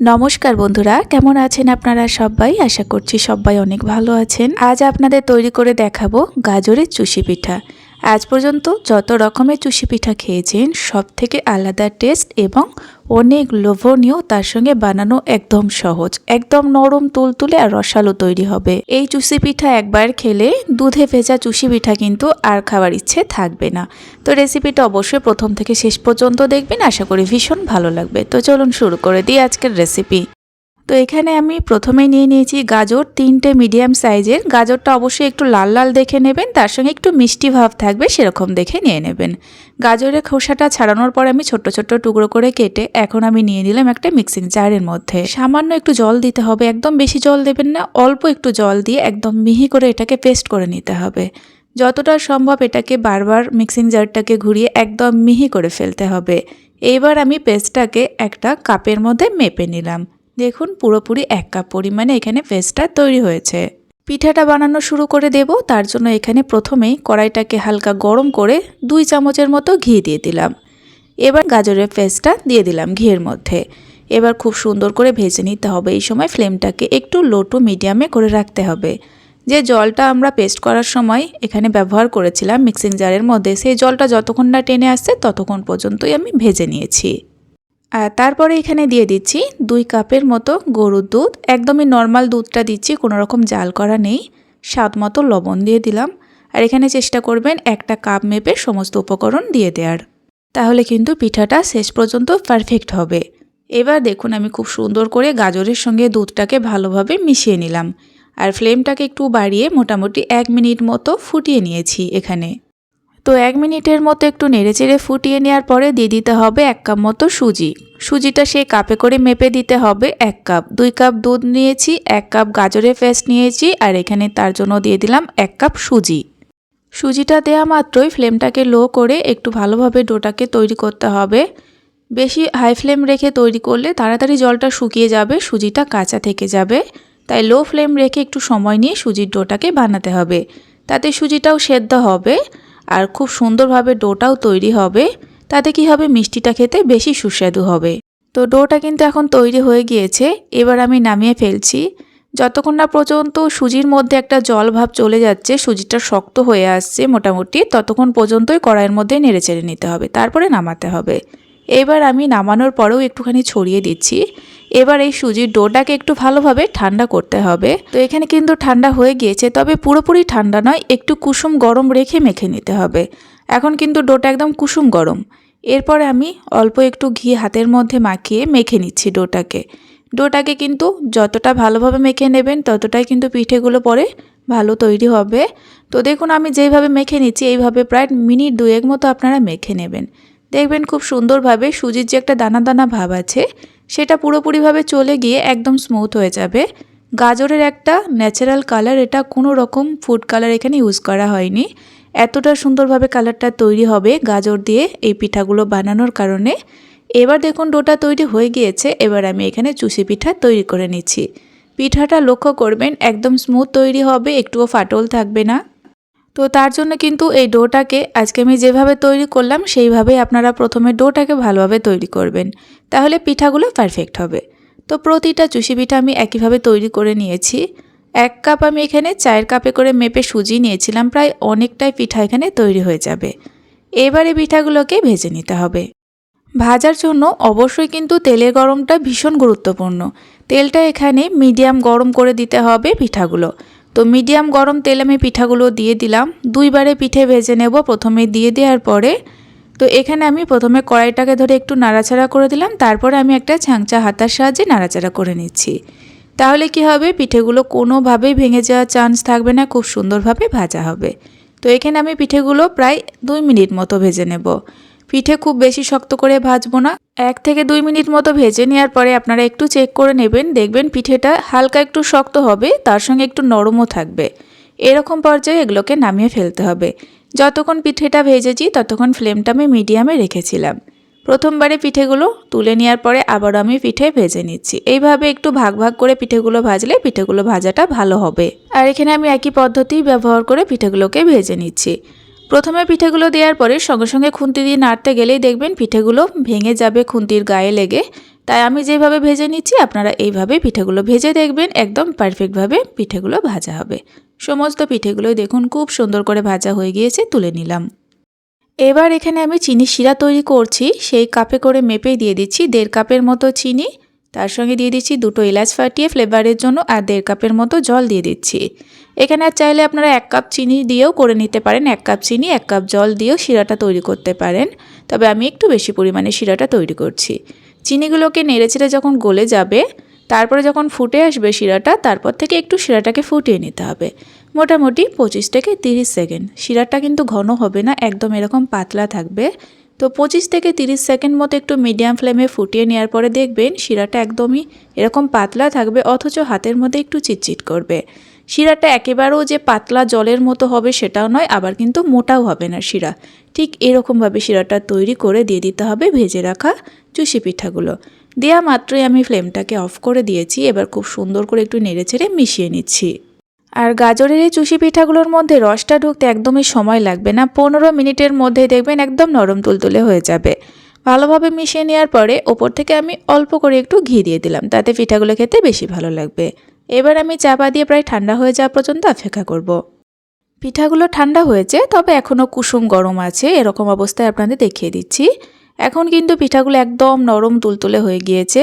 নমস্কার বন্ধুরা, কেমন আছেন আপনারা সবাই? আশা করছি সবাই অনেক ভালো আছেন। আজ আপনাদের তৈরি করে দেখাবো গাজরের চুষি পিঠা। আজ পর্যন্ত যত রকমের চুষি পিঠা খেয়েছেন সব থেকে আলাদা টেস্ট এবং অনেক লোভনীয় তার সঙ্গে বানানো একদম সহজ। একদম নরম, তুলতুলে আর রসালো তৈরি হবে। এই চুষি পিঠা একবার খেলে দুধে ভেজা চুষি পিঠা কিন্তু আর খাওয়ার ইচ্ছে থাকবে না। তো রেসিপিটা অবশ্যই প্রথম থেকে শেষ পর্যন্ত দেখবেন। আশা করি ভীষণ ভালো লাগবে। তো চলুন শুরু করে দিই আজকের রেসিপি তো এখানে আমি প্রথমে নিয়ে নিয়েছি গাজর, তিনটে মিডিয়াম সাইজের গাজরটা অবশ্যই একটু লাল লাল দেখে নেবেন, তার সঙ্গে একটু মিষ্টি ভাব থাকবে সেরকম দেখে নিয়ে নেবেন। গাজরের খোসাটা ছাড়ানোর পর আমি ছোট্ট ছোট্ট টুকরো করে কেটে এখন আমি নিয়ে নিলাম একটা মিক্সিং জারের মধ্যে। সামান্য একটু জল দিতে হবে, একদম বেশি জল দেবেন না, অল্প একটু জল দিয়ে একদম মিহি করে এটাকে পেস্ট করে নিতে হবে। যতটা সম্ভব এটাকে বারবার মিক্সিং জারটাকে ঘুরিয়ে একদম মিহি করে ফেলতে হবে। এইবার আমি পেস্টটাকে একটা কাপের মধ্যে মেপে নিলাম। দেখুন, পুরোপুরি এক কাপ পরিমাণে এখানে পেস্টটা তৈরি হয়েছে। পিঠাটা বানানো শুরু করে দেব, তার জন্য এখানে প্রথমেই কড়াইটাকে হালকা গরম করে দুই চামচের মতো ঘি দিয়ে দিলাম। এবার গাজরের পেস্টটা দিয়ে দিলাম ঘিয়ের মধ্যে। এবার খুব সুন্দর করে ভেজে নিতে হবে, এই সময় ফ্লেমটাকে একটু লো টু মিডিয়ামে করে রাখতে হবে। যে জলটা আমরা পেস্ট করার সময় এখানে ব্যবহার করেছিলাম মিক্সিং জারের মধ্যে, সেই জলটা যতক্ষণ না টেনে আসছে ততক্ষণ পর্যন্তই আমি ভেজে নিয়েছি। আর তারপরে এখানে দিয়ে দিচ্ছি দুই কাপের মতো গরুর দুধ। একদমই নর্মাল দুধটা দিচ্ছি, কোনো রকম জাল করা নেই। স্বাদ মতো লবণ দিয়ে দিলাম। আর এখানে চেষ্টা করবেন একটা কাপ মেপে সমস্ত উপকরণ দিয়ে দেওয়ার। তাহলে কিন্তু পিঠাটা শেষ পর্যন্ত পারফেক্ট হবে। এবার দেখুন আমি খুব সুন্দর করে গাজরের সঙ্গে দুধটাকে ভালোভাবে মিশিয়ে নিলাম। আর ফ্লেমটাকে একটু বাড়িয়ে মোটামুটি এক মিনিট মতো ফুটিয়ে নিয়েছি এখানে। তো এক মিনিটের মতো একটু নেড়েচেড়ে ফুটিয়ে নেওয়ার পরে দিয়ে দিতে হবে এক কাপ মতো সুজি। সুজিটা সেই কাপে করে মেপে দিতে হবে এক কাপ। দুই কাপ দুধ নিয়েছি, এক কাপ গাজরের পেস্ট নিয়েছি আর এখানে তার জন্য দিয়ে দিলাম এক কাপ সুজি। সুজিটা দেওয়া মাত্রই ফ্লেমটাকে লো করে একটু ভালোভাবে ডোটাকে তৈরি করতে হবে। বেশি হাই ফ্লেম রেখে তৈরি করলে তাড়াতাড়ি জলটা শুকিয়ে যাবে, সুজিটা কাঁচা থেকে যাবে। তাই লো ফ্লেম রেখে একটু সময় নিয়ে সুজির ডোটাকে বানাতে হবে। তাতে সুজিটাও সেদ্ধ হবে। আর খুব সুন্দরভাবে ডোটাও তৈরি হবে। তাতে কি হবে? মিষ্টিটা খেতে বেশি সুস্বাদু হবে। তো ডোটা কিন্তু এখন তৈরি হয়ে গিয়েছে। এবার আমি নামিয়ে ফেলছি। যতক্ষণ না পর্যন্ত সুজির মধ্যে একটা জল ভাব চলে যাচ্ছে, সুজিটা শক্ত হয়ে আসছে মোটামুটি, ততক্ষণ পর্যন্তই কড়াইয়ের মধ্যে নেড়ে চেড়ে নিতে হবে। তারপরে নামাতে হবে। এবার আমি নামানোর পরেও একটুখানি ছড়িয়ে দিচ্ছি। এবার এই সুজির ডোটাকে একটু ভালোভাবে ঠান্ডা করতে হবে। তো এখানে কিন্তু ঠান্ডা হয়ে গিয়েছে, তবে পুরোপুরি ঠান্ডা নয়, একটু কুসুম গরম রেখে মেখে নিতে হবে। এখন কিন্তু ডোটা একদম কুসুম গরম। এরপরে আমি অল্প একটু ঘি হাতের মধ্যে মাখিয়ে মেখে নিচ্ছি ডোটাকে। ডোটাকে কিন্তু যতটা ভালোভাবে মেখে নেবেন, ততটাই কিন্তু পিঠেগুলো পরে ভালো তৈরি হবে। তো দেখুন, আমি যেইভাবে মেখে নিচ্ছি, এইভাবে প্রায় মিনিট দুয়েক মতো আপনারা মেখে নেবেন। দেখবেন খুব সুন্দরভাবে সুজির যে একটা দানা দানা ভাব আছে, সেটা পুরোপুরিভাবে চলে গিয়ে একদম স্মুথ হয়ে যাবে। গাজরের একটা ন্যাচারাল কালার এটা কোনো রকম ফুড কালার এখানে ইউজ করা হয়নি। এতটা সুন্দরভাবে কালারটা তৈরি হবে গাজর দিয়ে এই পিঠাগুলো বানানোর কারণে। এবার দেখুন ডোটা তৈরি হয়ে গিয়েছে, এবার আমি এখানে চুষি পিঠা তৈরি করে নিচ্ছি। পিঠাটা লক্ষ্য করবেন একদম স্মুথ তৈরি হবে, একটুও ফাটল থাকবে না। তো তার জন্য কিন্তু এই ডোটাকে আজকে আমি যেভাবে তৈরি করলাম, সেইভাবেই আপনারা প্রথমে ডোটাকে ভালোভাবে তৈরি করবেন। তাহলে পিঠাগুলো পারফেক্ট হবে। তো প্রতিটা চুষি পিঠা আমি একইভাবে তৈরি করে নিয়েছি। এক কাপ আমি এখানে চায়ের কাপে করে মেপে সুজি নিয়েছিলাম, প্রায় অনেকটাই পিঠা এখানে তৈরি হয়ে যাবে। এবারে পিঠাগুলোকে ভেজে নিতে হবে। ভাজার জন্য অবশ্যই কিন্তু তেলের গরমটা ভীষণ গুরুত্বপূর্ণ। তেলটা এখানে মিডিয়াম গরম করে দিতে হবে পিঠাগুলো। তো মিডিয়াম গরম তেল আমি পিঠাগুলো দিয়ে দিলাম। দুইবারে পিঠে ভেজে নেব, প্রথমে দিয়ে দেওয়ার পরে। তো এখানে আমি প্রথমে কড়াইটাকে ধরে একটু নাড়াচাড়া করে দিলাম, তারপরে আমি একটা ছাংচা হাতার সাহায্যে নাড়াচাড়া করে নিচ্ছি। তাহলে কি হবে? পিঠেগুলো কোনোভাবেই ভেঙে যাওয়ার চান্স থাকবে না, খুব সুন্দরভাবে ভাজা হবে। তো এখানে আমি পিঠেগুলো প্রায় দুই মিনিট মতো ভেজে নেব। পিঠে খুব বেশি শক্ত করে ভাজবো না। এক থেকে দুই মিনিট মতো ভেজে নেওয়ার পরে আপনারা একটু চেক করে নেবেন। দেখবেন পিঠেটা হালকা একটু শক্ত হবে, তার সঙ্গে একটু নরমও থাকবে। এরকম পর্যায়ে এগুলোকে নামিয়ে ফেলতে হবে। যতক্ষণ পিঠেটা ভেজেছি, ততক্ষণ ফ্লেমটা আমি মিডিয়ামে রেখেছিলাম। প্রথমবারে পিঠেগুলো তুলে নেওয়ার পরে আবার আমি পিঠে ভেজে নিচ্ছি। এইভাবে একটু ভাগ ভাগ করে পিঠেগুলো ভাজলে পিঠেগুলো ভাজাটা ভালো হবে। আর এখানে আমি একই পদ্ধতি ব্যবহার করে পিঠেগুলোকে ভেজে নিচ্ছি। প্রথমে পিঠেগুলো দেওয়ার পরে সঙ্গে সঙ্গে খুন্তি দিয়ে নাড়তে গেলেই দেখবেন পিঠেগুলো ভেঙে যাবে খুন্তির গায়ে লেগে। তাই আমি যেভাবে ভেজে নিচ্ছি, আপনারা এইভাবে পিঠেগুলো ভেজে দেখবেন, একদম পারফেক্টভাবে পিঠেগুলো ভাজা হবে। সমস্ত পিঠেগুলোই দেখুন, খুব সুন্দর করে ভাজা হয়ে গিয়েছে, তুলে নিলাম। এবার এখানে আমি চিনি শিরা তৈরি করছি, সেই কাপে করে মেপেই দিয়ে দিচ্ছি, দেড় কাপের মতো চিনি। তার সঙ্গে দিয়ে দিচ্ছি দুটো এলাচ ফাটিয়ে ফ্লেভারের জন্য আর দেড় কাপের মতো জল দিয়ে দিচ্ছি। এখানে আর চাইলে আপনারা এক কাপ চিনি দিয়েও করে নিতে পারেন। এক কাপ চিনি, এক কাপ জল দিয়েও শিরাটা তৈরি করতে পারেন। তবে আমি একটু বেশি পরিমাণে শিরাটা তৈরি করছি। চিনিগুলোকে নেড়েচেড়ে যখন গলে যাবে, তারপরে যখন ফুটে আসবে শিরাটা, তারপর থেকে একটু শিরাটাকে ফুটিয়ে নিতে হবে। মোটামুটি পঁচিশ থেকে তিরিশ সেকেন্ড। শিরাটা কিন্তু ঘন হবে না, একদম এরকম পাতলা থাকবে। তো পঁচিশ থেকে তিরিশ সেকেন্ড মতো একটু মিডিয়াম ফ্লেমে ফুটিয়ে নেওয়ার পরে দেখবেন শিরাটা একদমই এরকম পাতলা থাকবে, অথচ হাতের মধ্যে একটু চিটচিট করবে। শিরাটা একেবারেও যে পাতলা জলের মতো হবে সেটাও নয়, আবার কিন্তু মোটাও হবে না শিরা। ঠিক এরকমভাবে শিরাটা তৈরি করে দিয়ে দিতে হবে ভেজে রাখা চুষি পিঠাগুলো। দেয়া মাত্রই আমি ফ্লেমটাকে অফ করে দিয়েছি, এবার খুব সুন্দর করে একটু নেড়েচেড়ে মিশিয়ে নিচ্ছি। আর গাজরের এই চুষি পিঠাগুলোর মধ্যে রসটা ঢুকতে একদমই সময় লাগবে না। পনেরো মিনিটের মধ্যে দেখবেন একদম নরম তুলতুলে হয়ে যাবে। ভালোভাবে মিশিয়ে নেওয়ার পরে ওপর থেকে আমি অল্প করে একটু ঘি দিয়ে দিলাম, তাতে পিঠাগুলো খেতে বেশি ভালো লাগবে। এবার আমি চাপা দিয়ে প্রায় ঠান্ডা হয়ে যাওয়া পর্যন্ত অপেক্ষা করব। পিঠাগুলো ঠান্ডা হয়েছে, তবে এখনও কুসুম গরম আছে, এরকম অবস্থায় আপনাদের দেখিয়ে দিচ্ছি। এখন কিন্তু পিঠাগুলো একদম নরম তুলতুলে হয়ে গিয়েছে।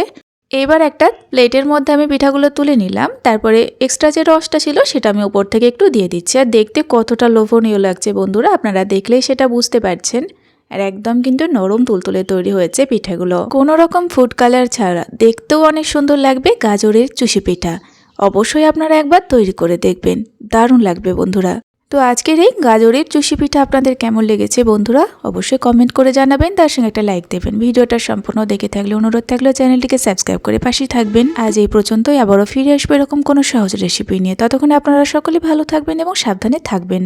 এবার একটা প্লেটের মধ্যে আমি পিঠাগুলো তুলে নিলাম। তারপরে এক্সট্রা যে রসটা ছিল সেটা আমি উপর থেকে একটু দিয়ে দিচ্ছি। আর দেখতে কতটা লোভনীয় লাগছে বন্ধুরা, আপনারা দেখলেই সেটা বুঝতে পারছেন। আর একদম কিন্তু নরম তুলতুলে তৈরি হয়েছে পিঠাগুলো। কোনো রকম ফুড কালার ছাড়া দেখতেও অনেক সুন্দর লাগবে গাজরের চুষি পিঠা। অবশ্যই আপনারা একবার তৈরি করে দেখবেন। দারুণ লাগবে বন্ধুরা। তো আজকের এই গাজরের চুষি পিঠা আপনাদের কেমন লেগেছে বন্ধুরা অবশ্যই কমেন্ট করে জানাবেন। তার সঙ্গে একটা লাইক দেবেন। ভিডিওটা সম্পূর্ণ দেখে থাকলে, অনুরোধ থাকলেও চ্যানেলটিকে সাবস্ক্রাইব করে পাশে থাকবেন। আজ এই পর্যন্তই। আবারও ফিরে আসবে এরকম কোনো সহজ রেসিপি নিয়ে। ততক্ষণে আপনারা সকলে ভালো থাকবেন এবং সাবধানে থাকবেন।